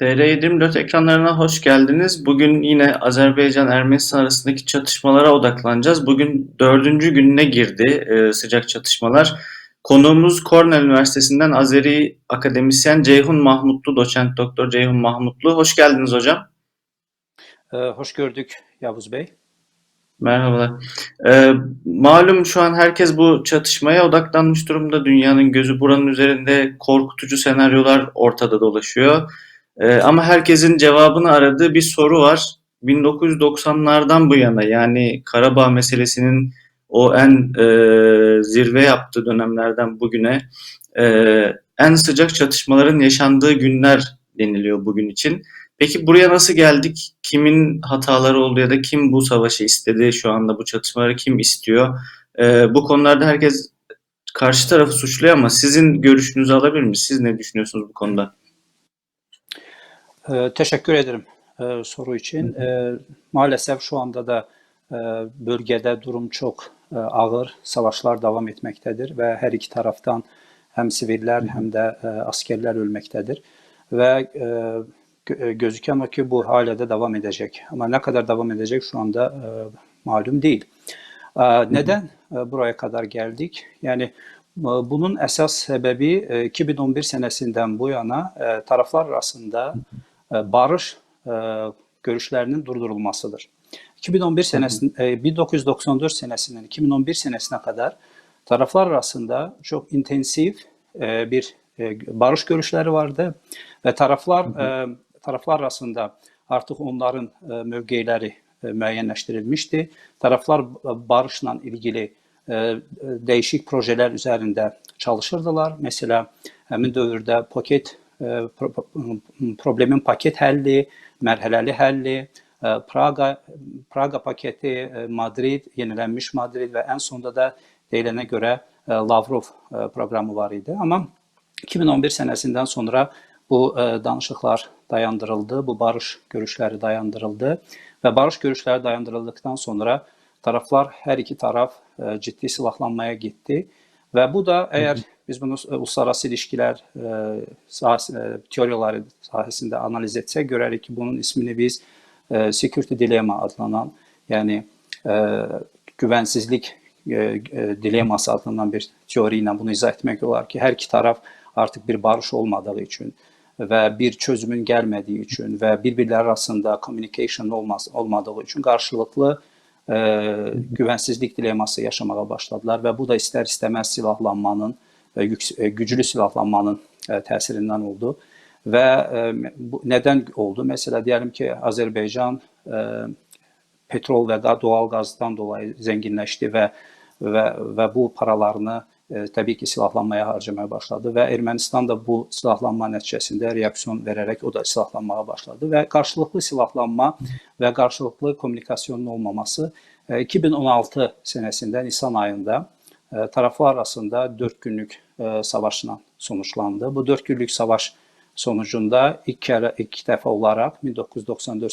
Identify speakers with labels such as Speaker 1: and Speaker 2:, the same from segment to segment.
Speaker 1: TR24 ekranlarına hoş geldiniz. Bugün yine Azerbaycan-Ermenistan arasındaki çatışmalara odaklanacağız. Bugün dördüncü gününe girdi e, sıcak çatışmalar. Konuğumuz Cornell Üniversitesi'nden Azeri akademisyen Ceyhun Mahmutlu, doçent doktor Ceyhun Mahmutlu. Hoş geldiniz hocam.
Speaker 2: Ee, hoş gördük Yavuz Bey.
Speaker 1: Merhabalar. Ee, malum şu an herkes bu çatışmaya odaklanmış durumda. Dünyanın gözü buranın üzerinde korkutucu senaryolar ortada dolaşıyor. Ee, ama herkesin cevabını aradığı bir soru var. 1990'lardan bu yana yani Karabağ meselesinin o en e, zirve yaptığı dönemlerden bugüne e, en sıcak çatışmaların yaşandığı günler deniliyor bugün için. Peki buraya nasıl geldik? Kimin hataları oldu ya da kim bu savaşı istedi? Şu anda bu çatışmaları kim istiyor? Ee, bu konularda herkes karşı tarafı suçluyor ama sizin görüşünüzü alabilir miyiz? Siz ne düşünüyorsunuz bu konuda?
Speaker 2: Ee, teşekkür ederim e, soru için. E, maalesef şu anda da e, bölgede durum çok e, ağır. Savaşlar devam etmektedir ve her iki taraftan hem siviller hem de e, askerler ölmektedir. Ve e, e, gözüken o ki bu hala da devam edecek. Ama ne kadar devam edecek şu anda e, malum değil. E, neden e, buraya kadar geldik? Yani e, bunun esas sebebi e, 2011 senesinden bu yana e, taraflar arasında e, barış e, görüşlerinin durdurulmasıdır. 2011 senesinde, e, 1994 senesinden 2011 senesine kadar taraflar arasında çok intensif e, bir e, barış görüşleri vardı ve taraflar e, taraflar arasında artık onların e, mövqeləri e, müəyyənləşdirilmişdi. Taraflar e, barışla ilgili e, değişik projeler üzerinde çalışırdılar. Mesela həmin dövrdə paket e, problemin paket həlli, mərhələli həlli, e, Praga Praga paketi, e, Madrid, yenilənmiş Madrid və ən sonunda da deyilənə görə e, Lavrov e, proqramı var idi. Amma 2011 senesinden sonra bu e, danışıklar dayandırıldı, bu barış görüşleri dayandırıldı ve barış görüşleri dayandırıldıktan sonra taraflar her iki taraf e, ciddi silahlanmaya gitti ve bu da eğer biz bunu e, uluslararası ilişkiler e, sahası, e, teoriyaları sahasında analiz etsek görərik ki bunun ismini biz e, security dilemma adlanan yani e, güvensizlik e, dilemması adlanan bir teoriyle bunu izah etmek olar ki her iki taraf artık bir barış olmadığı için ve bir çözümün gelmediği için ve birbirleri arasında communication olmaz, olmadığı için karşılıklı e, güvensizlik dileması yaşamaya başladılar ve bu da ister istemez silahlanmanın ve yüks- e, silahlanmanın e, tesirinden oldu. E, bu neden oldu? Mesela diyelim ki Azerbaycan e, petrol ve ga- doğal gazdan dolayı zenginleşti ve ve ve bu paralarını e, tabii ki silahlanmaya harcamaya başladı ve Ermənistan da bu silahlanma nəticəsində reaksiyon vererek o da silahlanmaya başladı ve karşılıklı silahlanma ve karşılıklı kommunikasyonun olmaması e, 2016 senesinde Nisan ayında e, taraflar arasında 4 günlük e, savaşla sonuçlandı. Bu 4 günlük savaş sonucunda ilk kere ilk defa olarak 1994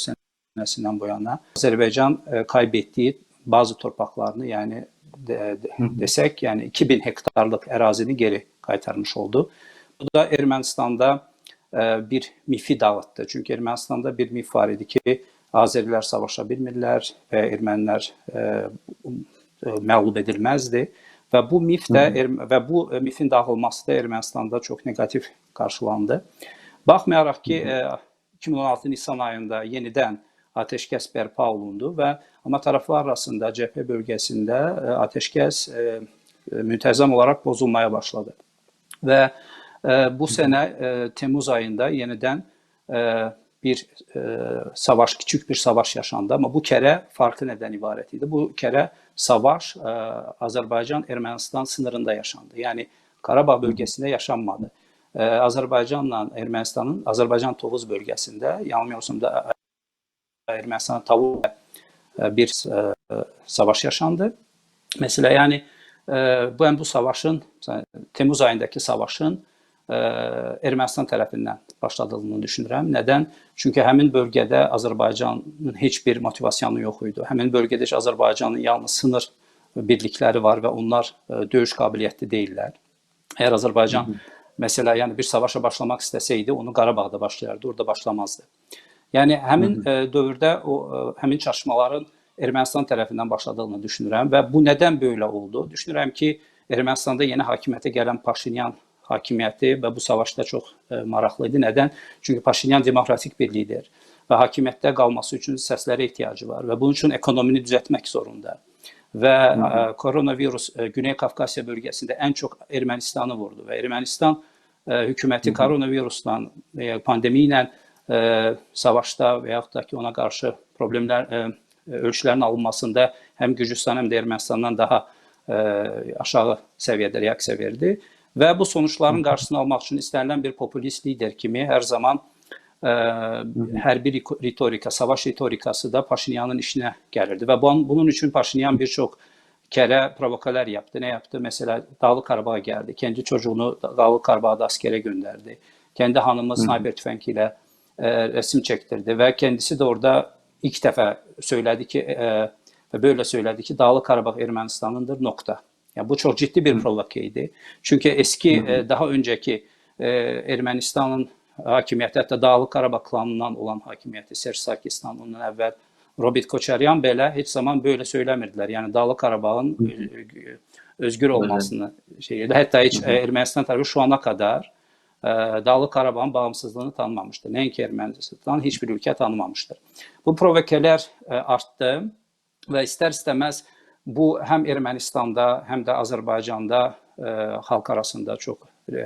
Speaker 2: senesinden bu yana Azerbaycan e, kaybettiği bazı torpaklarını yani de, de- desek yani 2000 hektarlık erazini geri kaytarmış oldu. Bu da Ermenistan'da e, bir mifi dağıttı. Çünkü Ermenistan'da bir mif var idi ki Azeriler savaşa bilmirlər e, e, məğlub edilməzdi. Və bu mif də Erm- və bu e, mifin dağılması da Ermənistanda çox neqativ qarşılandı. Baxmayaraq ki, e, 2016 Nisan ayında yenidən ateşkəs bərpa olundu və amma taraflar arasında cephe bölgesinde e, ateşkəs müntəzəm olaraq bozulmaya başladı. Ve e, bu e, Temmuz ayında yeniden e, bir e, savaş, küçük bir savaş yaşandı ama bu kere farklı neden ibaret idi. Bu kere savaş e, Azerbaycan-Ermənistan sınırında yaşandı. Yani Karabağ bölgesinde yaşanmadı. E, Azerbaycanla Ermənistanın Azerbaycan Tovuz bölgesinde yanılmıyorsam da Ermənistanın Tavu e, bir e, savaş yaşandı. Mesela yani e, ben bu savaşın Temmuz ayındaki savaşın e, Ermənistan tərəfindən başladığını düşünürəm. Nədən? Çünki həmin bölgədə Azərbaycanın heç bir motivasyonu yox idi. Həmin bölgədə Azərbaycanın yalnız sınır birlikləri var və onlar e, döyüş qabiliyyətli deyillər. Əgər Azərbaycan Mesela yani bir savaşa başlamak isteseydi onu Qarabağda başlayardı, orada başlamazdı. Yəni həmin e, dövrdə o e, həmin çatışmaların Ermənistan tərəfindən başladığını düşünürəm və bu nədən belə oldu? Düşünürəm ki, Ermənistanda yeni hakimiyyətə gələn Paşinyan hakimiyyəti və bu savaşda çox e, maraqlı idi. Nədən? Çünki Paşinyan demokratik bir lider və hakimiyyətdə qalması üçün səslərə ehtiyacı var və bunun üçün ekonomini düzəltmək zorunda. Və e, koronavirus e, Güney Kafkasya bölgəsində ən çox Ermənistanı vurdu və Ermənistan hökuməti koronavirusla, e, pandemiya ilə savaşda və yaxud da ki ona qarşı problemlər ölçülərin alınmasında həm Gürcüstan həm də Ermənistandan daha e, aşağı səviyyədə reaksiya verdi və bu sonuçların qarşısını almaq üçün istənilən bir populist lider kimi hər zaman e, hərbi rik- ritorika, savaş ritorikası da Paşinyanın işinə gəlirdi və bunun, üçün Paşinyan bir çox kere provokalar yaptı. Ne yaptı? Mesela Dağlı Karabağ'a geldi. Kendi çocuğunu Dağlı Karabağ'da askere gönderdi. Kendi hanımı sniper tüfengiyle e, resim çektirdi ve kendisi de orada ilk defa söyledi ki e, ve böyle söyledi ki Dağlı Karabağ Ermenistan'ındır nokta. Yani bu çok ciddi bir provokeydi. Çünkü eski e, daha önceki e, Ermenistan'ın hakimiyyəti, hətta Dağlıq Qarabağ klanından olan hakimiyyəti Serj Sarkisyan ondan əvvəl Robert Koçaryan belə heç zaman böyle söyləmirdilər. Yəni Dağlıq Qarabağın e, özgür olmasını şey edirdi. Hətta heç e, Ermənistan tərəfi şu ana kadar e, Dağlıq Qarabağın bağımsızlığını tanımamışdır. Nəinki Ermənistan heç bir ölkə tanımamışdır. Bu provokelər e, artdı və istər-istəməz bu həm Ermənistanda, həm də Azərbaycanda e, xalq arasında çox e,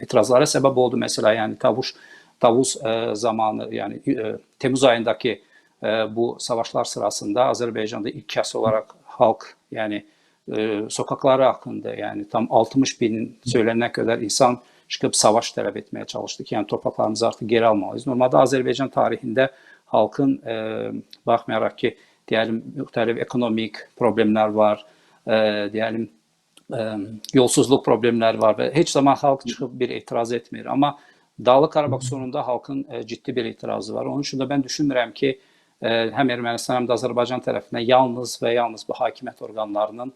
Speaker 2: etirazlara səbəb oldu. Mesela yani Tavuş Tavuz e, zamanı yani e, Temmuz ayındaki e, bu savaşlar sırasında Azerbaycan'da ilk kez olarak halk yani e, sokaklara hakkında yani tam 60 bin söylenen kadar insan çıkıp savaş talep etmeye çalıştık. Yani topraklarımızı artık geri almalıyız. Normalde Azerbaycan tarihinde halkın e, bakmayarak ki diyelim müxtəlif ekonomik problemler var, e, diyelim e, yolsuzluk problemler var ve hiç zaman halk çıkıp bir itiraz etmiyor. Ama Dağlı Karabağ sorununda halkın e, ciddi bir itirazı var. Onun için de ben düşünmürəm ki e, hem Ermənistan hem de Azərbaycan tərəfindən yalnız ve yalnız bu hakimiyyət orqanlarının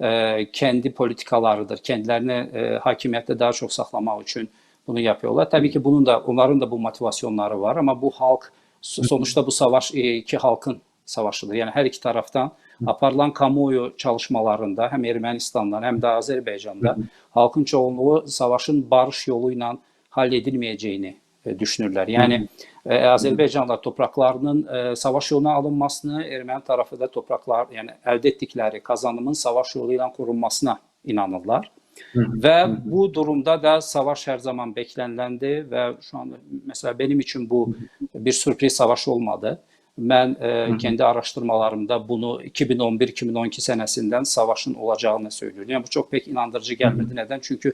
Speaker 2: e, kendi politikalarıdır. Kendilerini e, hakimiyyətdə daha çok saxlamaq üçün bunu yapıyorlar. Tabii ki bunun da onların da bu motivasyonları var ama bu halk sonuçta bu savaş e, iki halkın savaşıdır. Yani her iki taraftan aparılan kamuoyu çalışmalarında hem Ermenistan'dan hem de Azerbaycan'da halkın çoğunluğu savaşın barış yoluyla halledilmeyeceğini e, düşünürler. Yani e, Azerbaycanlılar topraklarının e, savaş yoluna alınmasını, Ermeni tarafı da topraklar yani elde ettikleri kazanımın savaş yoluyla korunmasına inanırlar. Ve bu durumda da savaş her zaman beklenilendi ve şu anda mesela benim için bu bir sürpriz savaş olmadı. Ben e, kendi araştırmalarımda bunu 2011-2012 senesinden savaşın olacağını söylüyorum. Yani bu çok pek inandırıcı gelmedi. Neden? Çünkü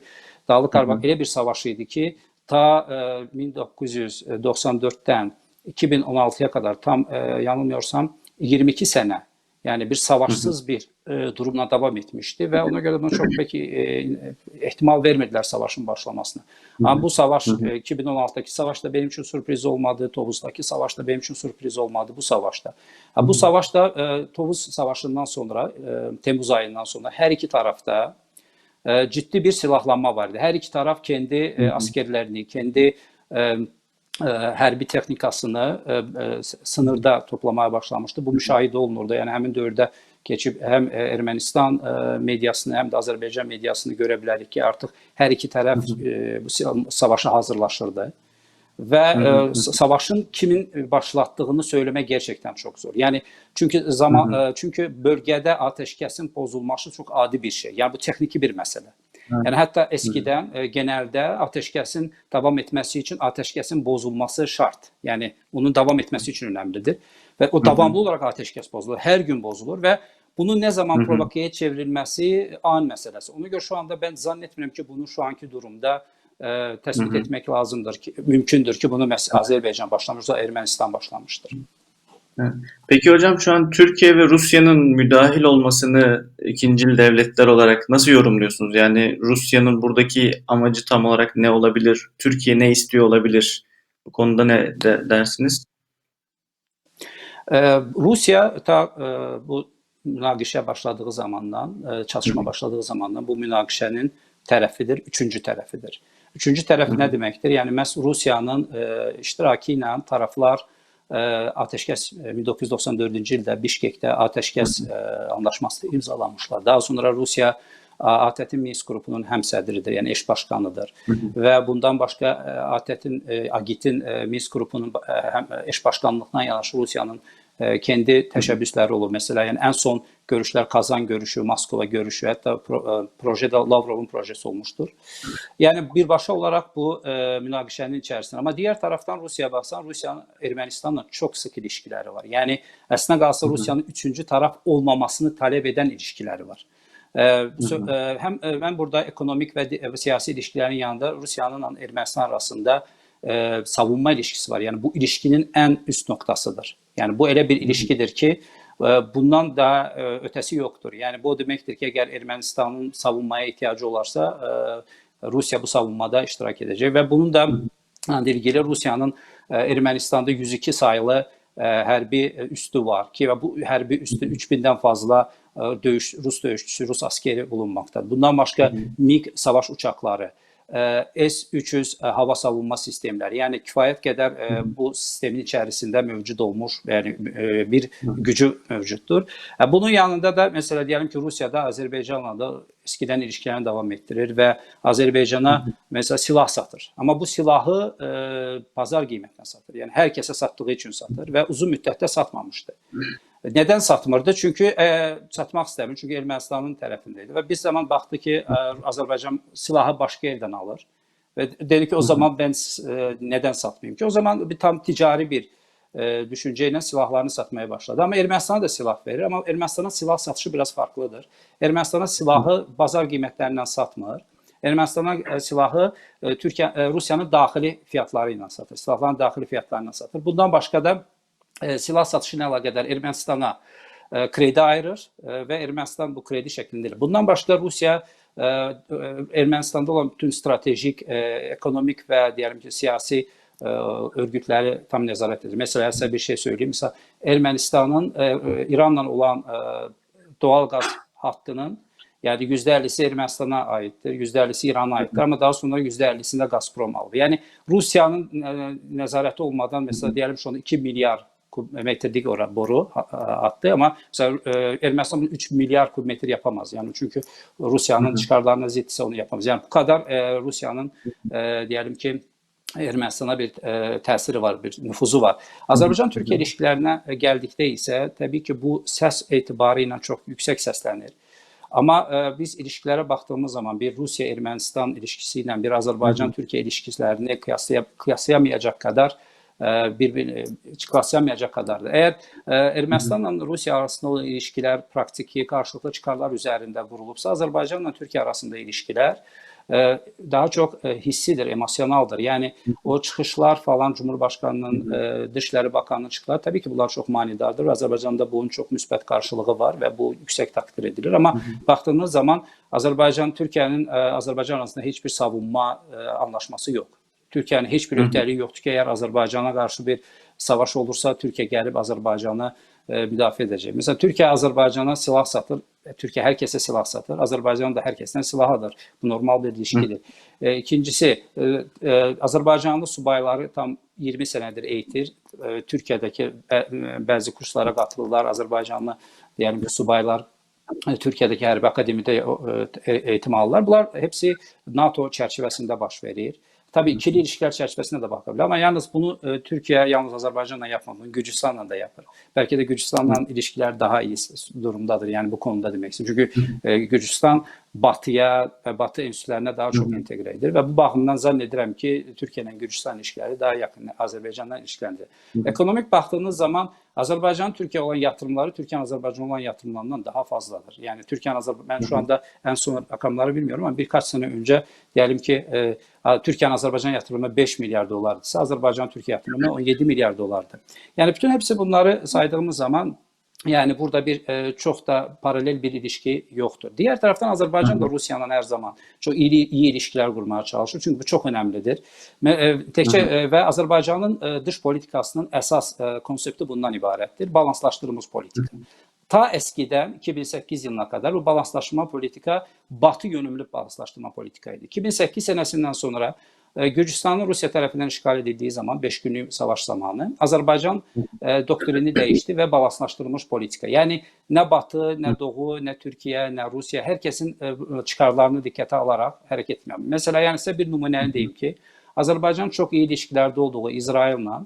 Speaker 2: Dağlı Karabağ öyle bir savaşıydı ki ta e, 1994'ten 2016'ya kadar tam e, yanılmıyorsam 22 sene yani bir savaşsız bir e, durumla devam etmişti ve ona göre buna çok peki e, ihtimal vermediler savaşın başlamasına. Ama bu savaş e, 2016'daki savaşta benim için sürpriz olmadı, Tovuz'daki savaşta benim için sürpriz olmadı bu savaşta. Ha, bu savaşta e, Tovuz Savaşı'ndan sonra, e, Temmuz ayından sonra her iki tarafta e, ciddi bir silahlanma vardı. Her iki taraf kendi e, askerlerini, kendi e, hərbi texnikasını e, e, sınırda toplamaya başlamışdı. Bu müşahidə olunurdu. Yəni həmin dövrdə keçib həm e, Ermənistan mediasını, həm də Azərbaycan mediasını görə bilərik ki, artıq hər iki tərəf bu savaşa hazırlaşırdı. S- savaşın kimin başlattığını söylemek gerçekten çok zor. Yani çünkü zaman çünkü bölgede ateşkesin bozulması çok adi bir şey. Yani bu tekniki bir mesele. Yani hatta eskiden e, genelde ateşkesin devam etmesi için ateşkesin bozulması şart. Yani onun devam etmesi için önemlidir. Ve o devamlı olarak ateşkes bozulur. Her gün bozulur ve bunun ne zaman provokaya çevrilmesi an meselesi. Ona göre şu anda ben zannetmiyorum ki bunu şu anki durumda e, tespit etmek lazımdır ki mümkündür ki bunu Azerbaycan başlamışsa Ermenistan başlamıştır.
Speaker 1: Evet. Peki hocam şu an Türkiye ve Rusya'nın müdahil olmasını ikincil devletler olarak nasıl yorumluyorsunuz? Yani Rusya'nın buradaki amacı tam olarak ne olabilir? Türkiye ne istiyor olabilir? Bu konuda ne de- dersiniz?
Speaker 2: Ee, Rusya ta e, bu münaqişə başladığı zamandan, e, çatışma başladığı zamandan bu münaqişənin tərəfidir, üçüncü tərəfidir. Üçüncü tərəf nə deməkdir? Yəni məhz Rusiyanın e, iştirakı ilə tərəflər e, atəşkəs e, 1994-cü ildə Bişkekdə atəşkəs e, anlaşması imzalamışlar. Daha sonra Rusiya ATƏT-in Minsk qrupunun həmsədridir, yəni eş başqanıdır. Və bundan başqa e, ATƏT-in e, AGİT-in e, Minsk qrupunun e, həm eş başqanlığına yanaşı Rusiyanın e, kendi təşəbbüsləri olub. Məsələn, yəni ən son görüşlər Kazan görüşü, Moskva görüşü, hətta pro, e, projede Lavrovun projesi olmuşdur. Yəni birbaşa olaraq bu e, münaqişənin içərisində. Amma digər tərəfdən Rusiyaya baxsan, Rusiyanın Ermənistanla çox sıx ilişkiləri var. Yəni əslində qalsa Rusiyanın üçüncü tərəf olmamasını tələb edən ilişkiləri var. E, so- e, həm e, mən burada ekonomik və siyasi ilişkilərin yanında Rusiyanın Ermənistan arasında e, savunma ilişkisi var. Yəni bu ilişkinin ən üst noktasıdır. Yəni bu elə bir ilişkidir ki, e, bundan daha e, ötəsi yoxdur. Yəni bu deməkdir ki, əgər Ermənistanın savunmaya ehtiyacı olarsa, e, Rusiya bu savunmada iştirak edəcək və bunun da ilgili Rusiyanın e, Ermənistanda 102 saylı e, hərbi e, üssü var ki və bu hərbi üssün 3000-dən fazla e, döyüş Rus döyüşçüsü, Rus askeri bulunmaqdadır. Bundan başqa MiG savaş uçaqları, S-300 e, hava savunma sistemləri, yəni kifayət qədər e, bu sistemin içərisində mövcud olmuş, yəni e, bir gücü mövcuddur. E, Bunun yanında da məsələ deyəlim ki, Rusiyada Azərbaycanla da eskidən ilişkilərini davam etdirir və Azərbaycana məsələn silah satır. Amma bu silahı e, bazar qiymətinə satır. Yəni hər kəsə satdığı üçün satır və uzun müddətdə satmamışdı. Nədən satmırdı? Çünki e, satmaq istəmir. Çünki Ermənistanın tərəfində idi və bir zaman baxdı ki, e, Azərbaycan silahı başqa yerdən alır və dedi ki, o zaman mən e, nədən satmayım ki? O zaman bir tam ticari bir e, düşüncə ilə silahlarını satmaya başladı. Amma Ermənistana da silah verir, amma Ermənistana silah satışı biraz farklıdır. Ermənistana silahı bazar qiymətlərindən satmır. Ermənistana silahı Türkiyə Rusiyanın daxili fiyatları ilə satır. Silahların daxili fiyatları ilə satır. Bundan başqa da e, silah satışı ilə əlaqədar Ermənistana e, kredi ayırır e, və Ermənistan bu kredi şəklində edir. Bundan başqa Rusiya e, e, Ermənistanda olan bütün stratejik, e, ekonomik və deyəlim ki, siyasi e, tam nəzarət edir. Məsələn, sizə bir şey söyləyim. Məsələn, Ermənistanın e, e, İranla olan doğal qaz hattının Yəni %50-si Ermənistana aiddir, %50-si İrana aiddir, amma daha sonra %50-sini də Gazprom aldı. Yəni Rusiyanın ə, nəzarəti olmadan məsələn deyəlim şu anda 2 milyar kub metrlik ora boru attı, amma məsələn ə, Ermənistan bunu 3 milyar kubmetr yapamaz. Yəni çünki Rusiyanın çıxarlarına ziddirsə onu yapamaz. Yəni bu kadar ə, Rusiyanın ə, deyəlim ki Ermənistana bir ə, təsiri var, bir nüfuzu var. Azərbaycan-Türkiyə ilişkilərinə gəldikdə isə təbii ki bu səs etibarı ilə çox yüksək səslənir. Amma ə, biz ilişkilərə baxdığımız zaman bir Rusiya-Ermənistan ilişkisi ilə bir Azərbaycan-Türkiyə ilişkilərini qıyaslaya, qıyaslayamayacaq qədər ə, bir-bir qıyaslayamayacaq qədərdir. Əgər ə, Ermənistanla Rusiya arasında olan ilişkilər praktiki qarşılıqlı çıxarlar üzərində qurulubsa, Azərbaycanla Türkiyə arasında ilişkilər ə, daha çox ə, hissidir, emosionaldır. Yəni o çıxışlar falan Cumhurbaşqanının, ə, Dışişləri Bakanının çıxışları təbii ki, bunlar çox manidardır. Azərbaycanda bunun çox müsbət qarşılığı var və bu yüksək təqdir edilir. Amma baxdığınız zaman Azərbaycan Türkiyənin Azərbaycan arasında heç bir savunma anlaşması yox. Türkiyənin heç bir öhdəliyi yoxdur ki, əgər Azərbaycana qarşı bir savaş olursa, Türkiyə gəlib Azərbaycanı müdafiə edəcək. Məsələn, Türkiyə Azərbaycana silah satır. E, Türkiyə hər kəsə silah satır. Azərbaycan da hər kəsdən silah alır. Bu normal bir ilişkidir. E, ikincisi, e, Azərbaycanlı subayları tam 20 sənədir eğitir. Türkiyədəki bə, bəzi kurslara qatılırlar. Azərbaycanlı deyəlim ki, subaylar Türkiyədəki hərbi akademiyada eğitim alırlar. Bunlar hepsi NATO çərçivəsində baş verir. Tabii ikili ilişkiler çerçevesinde de bakabilir ama yalnız bunu e, Türkiye yalnız Azerbaycan'la bunu Gürcistan'la da yapar. Belki de Gürcistan'la ilişkiler daha iyi durumdadır yani bu konuda demek istiyorum. Çünkü e, Gürcistan batıya ve batı enstitülerine daha çok entegre edilir ve bu bakımdan zannederim ki Türkiye ile Gürcistan ilişkileri daha yakın Azerbaycan'la ilişkilendir. Ekonomik baktığınız zaman Azerbaycan Türkiye olan yatırımları Türkiye Azerbaycan olan yatırımlarından daha fazladır. Yani Türkiye Azerbaycan ben şu anda en son rakamları bilmiyorum ama birkaç sene önce diyelim ki e, Türkiye Azerbaycan yatırımı 5 milyar dolardı. Azerbaycan Türkiye yatırımı 17 milyar dolardı. Yani bütün hepsi bunları saydığımız zaman yani burada bir e, çok da paralel bir ilişki yoktur. Diğer taraftan Azerbaycan da Rusya'nın her zaman çok iyi, iyi ilişkiler kurmaya çalışır. Çünkü bu çok önemlidir. E, tekçe e, ve Azerbaycan'ın e, dış politikasının esas e, konsepti bundan ibarettir. Balanslaştırılmış politika. Ta eskiden 2008 yılına kadar bu balanslaşma politika batı yönümlü balanslaştırma politikaydı. 2008 senesinden sonra Gürcistan'ın Rusya tarafından işgal edildiği zaman 5 günlük savaş zamanı Azerbaycan e, doktrini değişti ve balanslaştırılmış politika. Yani ne Batı, ne Doğu, ne Türkiye, ne Rusya herkesin e, çıkarlarını dikkate alarak hareket etmiyor. Mesela yani size bir numuneni diyeyim ki Azerbaycan çok iyi ilişkilerde olduğu İsrail'le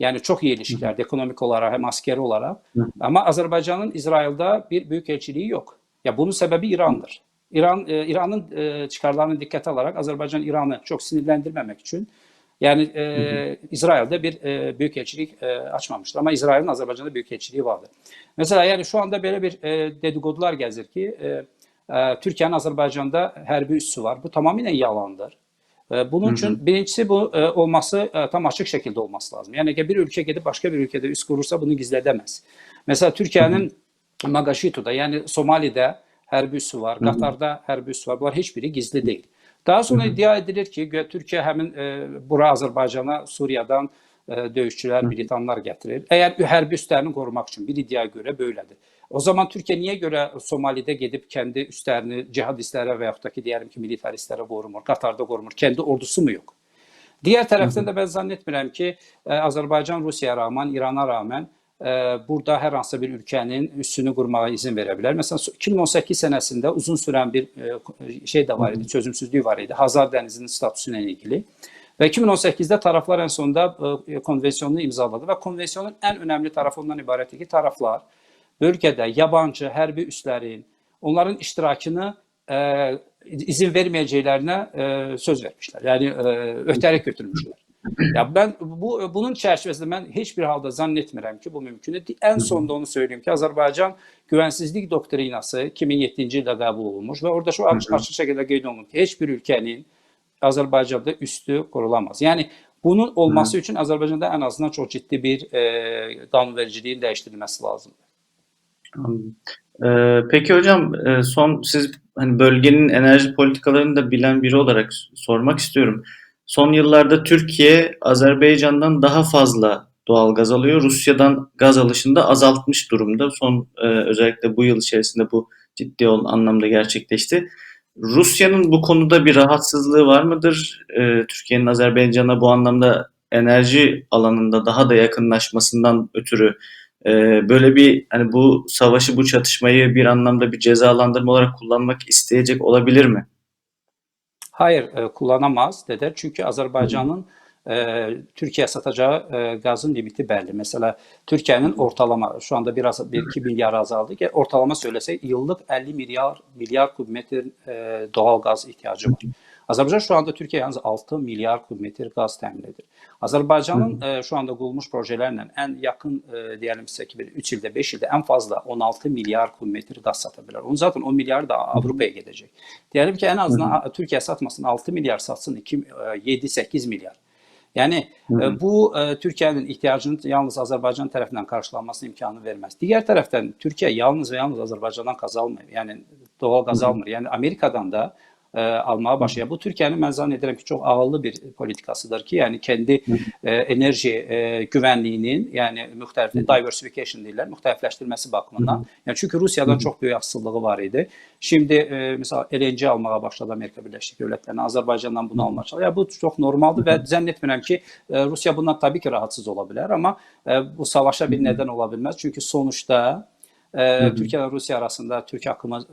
Speaker 2: yani çok iyi ilişkilerde ekonomik olarak hem askeri olarak. Ama Azerbaycan'ın İsrail'de bir büyükelçiliği yok. Ya bunun sebebi İran'dır. İran e, İran'ın e, çıkarlarını dikkate alarak Azerbaycan İran'ı çok sinirlendirmemek için yani e, İsrail'de bir e, büyükelçilik e, açmamıştır. Ama İsrail'in Azerbaycan'da büyükelçiliği vardır. Mesela yani şu anda böyle bir e, dedikodular gezir ki e, e, Türkiye'nin Azerbaycan'da hərbi üssü var. Bu tamamıyla yalandır. E, Bunun için birincisi bu e, olması e, tam açık şekilde olması lazım. Yani eğer bir ülke gidip başka bir ülkede üs kurursa bunu gizledemez. Mesela Türkiye'nin Magashito'da yani Somali'de hərbi üssü var, Qatar'da hərbi üssü var. Bunlar hiçbiri gizli değil. Daha sonra iddia edilir ki güya Türkiye hemin e, bura Azerbaycan'a Suriye'den e, dövüşçüler, militanlar getirir. Eğer hərbi üslerini korumak için bir iddiaya göre böyledir. O zaman Türkiye niye göre Somali'de gidip kendi üslerini cihadistlere veyahut da ki diyelim ki militaristlere korumur, Katar'da korumur. Kendi ordusu mu yok? Diğer taraftan da ben zannetmirəm ki, e, Azərbaycan Rusiyaya rağmen, İrana rağmen burada hər hansısa bir ülkənin üssünü qurmağa izin verə bilər. Məsələn, 2018 sənəsində uzun sürən bir e, şey də var idi, çözümsüzlük var idi. Hazar dənizinin statusu ilə ilgili. Və 2018-də taraflar ən sonunda e, konvensiyonu imzaladı və konvensiyonun ən önəmli tarafı ondan ibarətdir ki, taraflar bölgədə yabancı hərbi üslərin, onların iştirakını e, izin verməyəcəklərinə e, söz vermişlər. Yəni e, öhdəlik götürmüşlər. Ya ben bu bunun çerçevesinde ben hiçbir halde zannetmirəm ki bu mümkün. En sonunda onu söyleyeyim ki Azerbaycan güvensizlik doktrinası 2007. ildə qəbul olunmuş ve orada şu açık, açık şekilde qeyd olunur ki hiçbir ülkenin Azerbaycan'da üstü kurulamaz. Yani bunun olması için Azerbaycan'da en azından çok ciddi bir e, kanunvericiliğin değiştirilmesi lazım.
Speaker 1: Ee, peki hocam e, son siz hani bölgenin enerji politikalarını da bilen biri olarak sormak istiyorum. Son yıllarda Türkiye Azerbaycan'dan daha fazla doğal gaz alıyor. Rusya'dan gaz alışını da azaltmış durumda. Son e, özellikle bu yıl içerisinde bu ciddi ol- anlamda gerçekleşti. Rusya'nın bu konuda bir rahatsızlığı var mıdır? E, Türkiye'nin Azerbaycan'a bu anlamda enerji alanında daha da yakınlaşmasından ötürü e, böyle bir hani bu savaşı, bu çatışmayı bir anlamda bir cezalandırma olarak kullanmak isteyecek olabilir mi?
Speaker 2: Hayır, e, kullanamaz dedi. Çünkü Azerbaycan'ın e, Türkiye satacağı e, gazın limiti belli. Mesela Türkiye'nin ortalama şu anda biraz 1-2 milyar azaldı ki ortalama söylesek yıllık 50 milyar milyar kubmetre e, doğal gaz ihtiyacı var. Azerbaycan şu anda Türkiye yalnız 6 milyar kubmetre gaz temin edir. Azerbaycan'ın e, şu anda kurulmuş projelerle en yakın e, diyelim size ki bir 3 ilde 5 ilde en fazla 16 milyar kubmetre gaz satabilir. Onu zaten 10 milyar da Avrupa'ya gidecek. Diyelim ki en azından Türkiye satmasın 6 milyar satsın 7-8 milyar. Yani e, bu e, Türkiye'nin ihtiyacının yalnız Azerbaycan tarafından karşılanmasına imkanı vermez. Diğer taraftan Türkiye yalnız ve yalnız Azerbaycan'dan gaz almıyor. Yani doğal gaz almır. Yani Amerika'dan da e, almaya başlıyor. Bu Türkiye'nin ben zannederim ki çok ağırlı bir politikasıdır ki yani kendi e, enerji e, güvenliğinin yani muhtelif diversification değiller, muhtelifleştirmesi bakımından. Yani çünkü Rusya'dan çok büyük haksızlığı var idi. Şimdi e, mesela LNG almaya başladı Amerika Birleşik Devletleri'ne. Azerbaycan'dan bunu almaya çalışıyor. Ya bu çok normaldi ve zannetmirəm ki e, Rusya bundan tabii ki rahatsız olabilir ama e, bu savaşa bir neden olabilmez. Çünkü sonuçta e, Türkiye ve Rusya arasında Türk akımı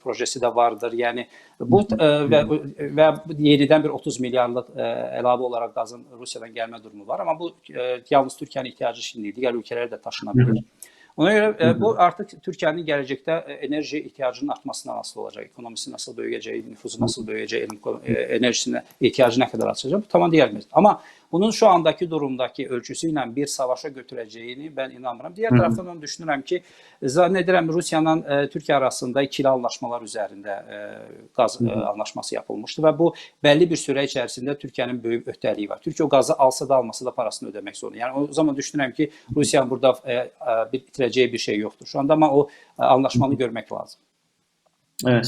Speaker 2: projesi de vardır. Yani bu e, ve, ve yeniden bir 30 milyarlık e, elave olarak gazın Rusya'dan gelme durumu var. Ama bu e, yalnız Türkiye'nin ihtiyacı şimdi değil, diğer ülkelere de taşınabilir. Ona göre e, bu artık Türkiye'nin gelecekte e, enerji ihtiyacının artmasına nasıl olacak, ekonomisi nasıl büyüyeceği, nüfusu nasıl büyüyeceği, e, enerjisine ihtiyacı ne kadar artacak? Bu tamam diğer mesele. Ama bunun şu andaki durumdaki ölçüsüyle bir savaşa götüreceğini ben inanmıram. Diğer taraftan onu düşünürəm ki, zannederəm Rusiyanın e, Türkiye arasında ikili anlaşmalar üzerinde e, gaz e, anlaşması yapılmıştı ve bu belli bir süre içerisinde Türkiye'nin büyük öhdəliyi var. Türkiye o gazı alsa da almasa da parasını ödemek zorunda. Yani o zaman düşünürəm ki, Rusiyanın burada e, e, bir bitireceği bir şey yoktur şu anda ama o e, anlaşmanı görmek lazım.
Speaker 1: Evet.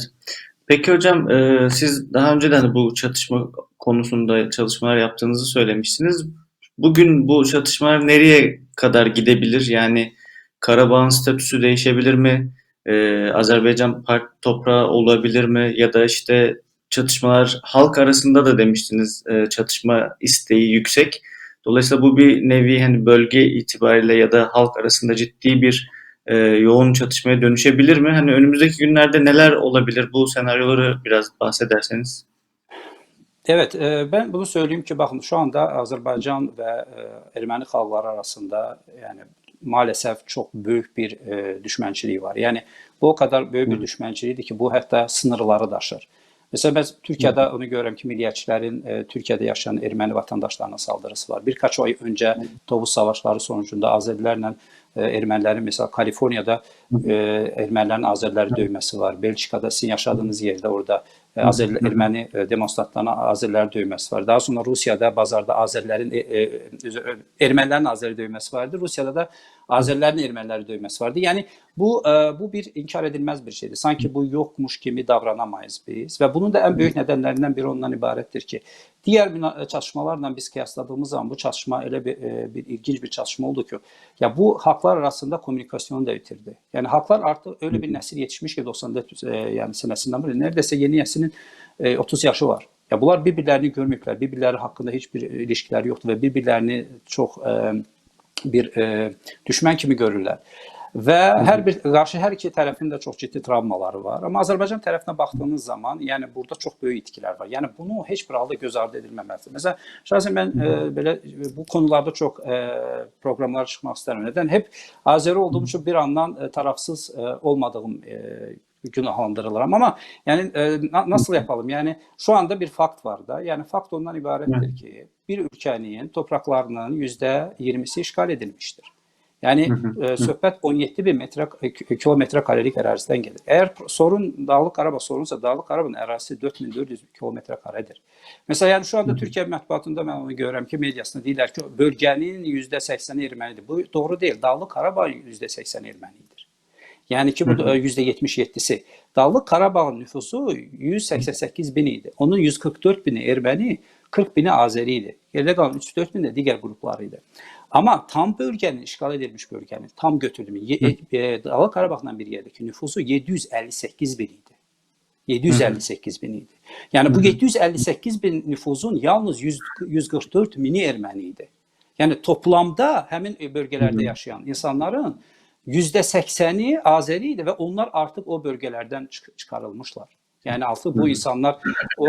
Speaker 1: Peki hocam e, siz daha önce de hani bu çatışma konusunda çalışmalar yaptığınızı söylemiştiniz. Bugün bu çatışmalar nereye kadar gidebilir? Yani Karabağ'ın statüsü değişebilir mi? Ee, Azerbaycan part toprağı olabilir mi? Ya da işte çatışmalar halk arasında da demiştiniz e, çatışma isteği yüksek. Dolayısıyla bu bir nevi hani bölge itibariyle ya da halk arasında ciddi bir e, yoğun çatışmaya dönüşebilir mi? Hani önümüzdeki günlerde neler olabilir? Bu senaryoları biraz bahsederseniz.
Speaker 2: Evet, e, ben bunu söyleyeyim ki bakın şu anda Azerbaycan ve e, Ermeni xalqları arasında yani maalesef çok büyük bir e, düşmənçiliyi var. Yəni bu o kadar böyük bir düşmənçilikdir ki, bu hətta sınırları da aşır. Mesela ben Türkiye'de onu görüyorum ki milliyetçilerin e, Türkiye'de yaşayan Ermeni vatandaşlarına saldırısı var. Birkaç ay önce Tovuz savaşları sonucunda Azerilerle e, Ermenilerin mesela Kaliforniya'da e, Ermenilerin Azerileri dövmesi var. Belçika'da sizin yaşadığınız yerde orada e, Azeri, Ermeni e, demonstrantlarına Azeriler dövmesi var. Daha sonra Rusya'da bazarda Azerilerin e, e, Ermenilerin Azeri dövmesi vardı. Rusya'da da Azerilerin Ermenileri dövmesi vardı. Yani bu e, bu bir inkar edilmez bir şeydir. Sanki bu yokmuş gibi davranamayız biz ve bunun da en büyük nedenlerinden biri ondan ibarettir ki diğer müna- çatışmalarla biz kıyasladığımız zaman bu çatışma öyle bir, e, bir ilginç bir çatışma oldu ki ya bu halklar arasında komünikasyonu da bitirdi. Yani halklar artık öyle bir nesil yetişmiş ki 94 e, yani senesinden beri neredeyse yeni neslin e, 30 yaşı var. Ya bunlar birbirlerini görmüyorlar. Birbirleri hakkında hiçbir ilişkileri yoktu ve birbirlerini çok e, bir e, düşman kimi görürlər. Və hər bir qarşı hər iki tərəfin də çox ciddi travmaları var. Amma Azərbaycan tərəfinə baxdığınız zaman, yəni burada çox böyük itkilər var. Yəni bunu heç bir halda göz ardı edilməməlidir. Məsələn, şəxsən mən e, belə bu konularda çox e, proqramlara çıxmaq istərəm. Nədən? Hep Azəri olduğum üçün bir andan e, tarafsız e, olmadığım e, günahlandırılırım. Ama yani e, na- nasıl yapalım? Yani şu anda bir fakt var da. Yani fakt ondan ibarettir ki bir ülkenin topraklarının yüzde yirmisi işgal edilmiştir. Yani e, söhbət 17 bin metre, e, kilometre karelik ərazisidən gelir. Eğer sorun Dağlıq Qarabağ sorunsa Dağlıq Qarabağın ərazisi 4400 kilometre karedir. Mesela yani şu anda Türkiye mətbuatında mən onu görürəm ki, mediasında deyirlər ki, bölgənin %80-i ermənidir. Bu doğru değil. Dağlıq Qarabağ %80 ermənidir. Yani ki bu da, e, %77'si. Dağlıq Qarabağın nüfusu 188 bin idi. Onun 144 bini Erməni, 40 bini Azeri idi. Geride kalan 3-4 bin de diğer gruplarıydı. Ama tam bölgenin, işgal edilmiş bölgenin tam götürdüğüm ye- e, Dağlıq Qarabağla bir yerdeki nüfusu 758 bin idi. 758 bin idi. Yani bu 758 bin nüfusun yalnız 100, 144 mini Erməni idi. Yani toplamda həmin bölgelərdə yaşayan insanların %80'i Azeri idi ve onlar artık o bölgelerden çık- çıkarılmışlar. Yani artık bu insanlar o,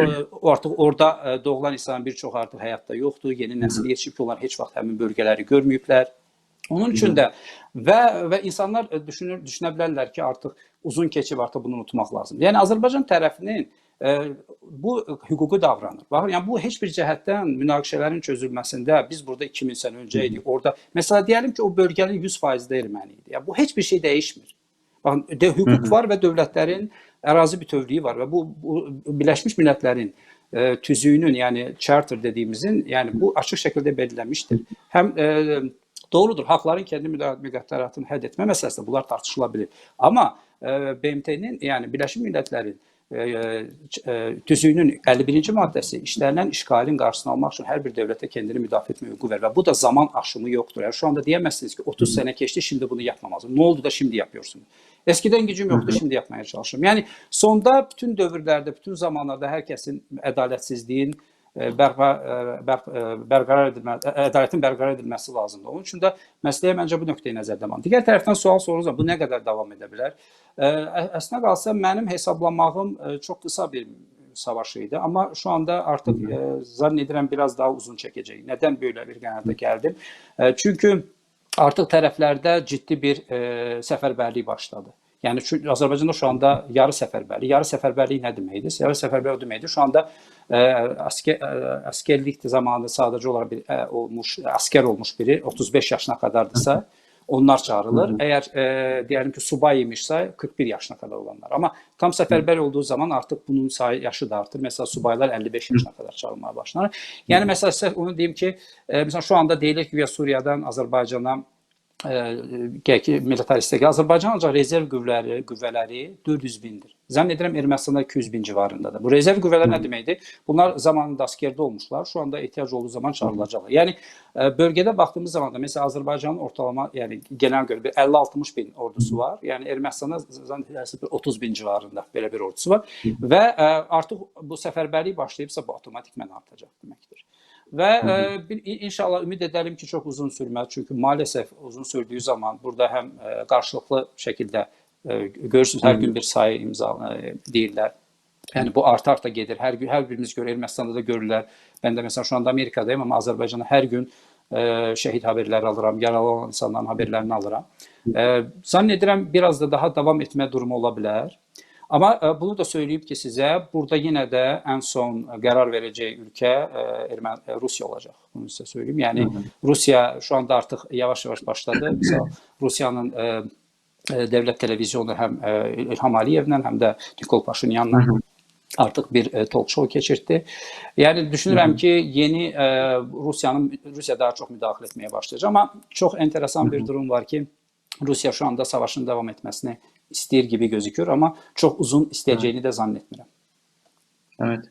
Speaker 2: artık orada e, doğulan insanın birçok artık hayatta yoktu. Yeni nesil yetişip onlar heç vaxt həmin bölgeleri görməyiblər. Onun üçün də və və insanlar e, düşünür düşünə bilərlər ki, artıq uzun keçib artıq bunu unutmaq lazımdır. Yəni Azərbaycan tərəfinin bu hüquqi davranır. Baxın, yəni bu heç bir cəhətdən münaqişələrin çözülməsində biz burada 2000 sənə öncə idik. Orada mesela diyelim ki o bölgenin 100% də erməni idi. Yəni bu heç bir şey dəyişmir. Baxın, de, hüquq var və dövlətlərin ərazi bütövlüyü var və bu, bu Birləşmiş Millətlərin e, tüzüğünün yani charter dediğimizin yani bu açık şekilde belirlenmiştir. Hem e, doğrudur hakların kendi müqəddəratını hədd etmə məsələsində bunlar tartışılabilir. Ama e, BMT-nin yani Birləşmiş Millətlərin tüzüğünün 51. maddəsi işlənilən işgalin qarşısını almaq üçün hər bir dövlətə kendini müdafiə etmə hüququ verir və bu da zaman aşımı yoktur. Yani şu anda diyemezsiniz ki 30 sene geçti şimdi bunu yapmamazsın. Ne oldu da şimdi yapıyorsun? Eskiden gücüm yoktu şimdi yapmaya çalışıyorum. Yani sonda bütün dövrlerde, bütün zamanlarda herkesin adaletsizliğin e, e, ber, e, berqərar edilmə, ə- ədalətin bərqərar edilməsi lazımdır. Onun üçün də məsələyə məncə bu nöqteyi nəzərdə almalı. Digər tərəfdən sual sorulur bu nə qədər davam edə bilər? Ə, ə- Əslində qalsa mənim hesablamağım çox qısa bir savaş idi. Amma şu anda artık e, zannederim biraz daha uzun çekecek. Neden böyle bir qənata gəldim? E, çünkü artık tərəflərdə ciddi bir e, səfərbərlik başladı. Yani çünkü Azerbaycan'da şu anda yarı seferberlik. Yarı seferberlik ne demektir? Yarı seferberlik o demektir. Şu anda e, asker, e, askerlik zamanında sadece olarak bir e, olmuş, asker olmuş biri 35 yaşına kadardıysa onlar çağrılır. Eğer e, diyelim ki subay imişse 41 yaşına kadar olanlar. Ama tam seferber olduğu zaman artık bunun say- yaşı da artır. Mesela subaylar 55 yaşına kadar çağrılmaya başlar. Yani mesela size onu diyeyim ki e, mesela şu anda deyilir ki ya Suriye'den Azerbaycan'a qeyd ki, militaristə ki, Azərbaycan ancaq rezerv qüvvələri, qüvvələri 400 mindir. Zənn edirəm Ermənistanda 200 bin civarındadır. Bu rezerv qüvvələr nə deməkdir? Bunlar zamanında askerdə olmuşlar, şu anda ehtiyac olduğu zaman çağırılacaqlar. Yəni ə, bölgədə baxdığımız zaman da məsələn Azərbaycanın ortalama, yəni genel görə bir 50-60 bin ordusu var. Yəni Ermənistanda zənn edirəm bir 30 bin civarında belə bir ordusu var və ə, artıq bu səfərbərlik başlayıbsa bu avtomatikmən artacaq deməkdir. Ə, bir, inşallah ümid edelim ki, çox uzun sürməz. Çünki maalesef uzun sürdüyü zaman burada həm ə, qarşılıqlı şəkildə ə, görürsünüz hər gün bir sayı imza ə, deyirlər. Yəni bu arta-arta gedir. Hər gün hər birimiz görür, Ermənistanda da görürlər. Mən də məsələn şu anda Amerikadayım, amma Azərbaycanda hər gün ə, şəhid haberləri alıram, yaralı olan insanların haberlərini alıram. Ə, zənn edirəm biraz da daha davam etmə durumu ola Amma ə, bunu da söyləyib ki, sizə burada yenə də ən son ölkə ə, Ermən ə, Rusiya olacaq. Bunu sizə söyləyim. Yəni Rusiya şu anda artıq yavaş-yavaş başladı. Məsələn, Rusiyanın ə, ə, dövlət televizyonu həm ə, İlham Aliyevlə, həm də Nikol Paşinyanla artıq bir e, talk show keçirtdi. Yəni düşünürəm ki, yeni e, Rusiyanın Rusiya daha çox müdaxilə etməyə başlayacaq. Amma çox enteresan bir durum var ki, Rusiya şu anda savaşın davam etməsini istəyir gibi gözükür ama çok uzun istəyəcəyini də zənn etmirəm.
Speaker 1: Evet.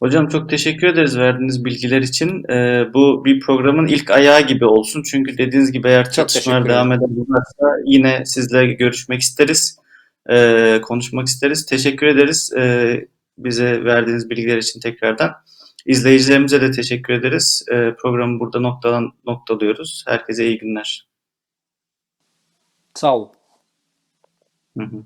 Speaker 1: Hocam çok teşekkür ederiz verdiğiniz bilgiler için. Ee, bu bir programın ilk ayağı gibi olsun. Çünkü dediğiniz gibi eğer çatışmalar devam ederse yine sizle görüşmek isteriz. Ee, konuşmak isteriz. Teşekkür ederiz. Ee, bize verdiğiniz bilgiler için tekrardan. İzleyicilerimize de teşekkür ederiz. Ee, programı burada noktadan noktalıyoruz. Herkese iyi günler.
Speaker 2: Sağ olun.
Speaker 1: Hı hı.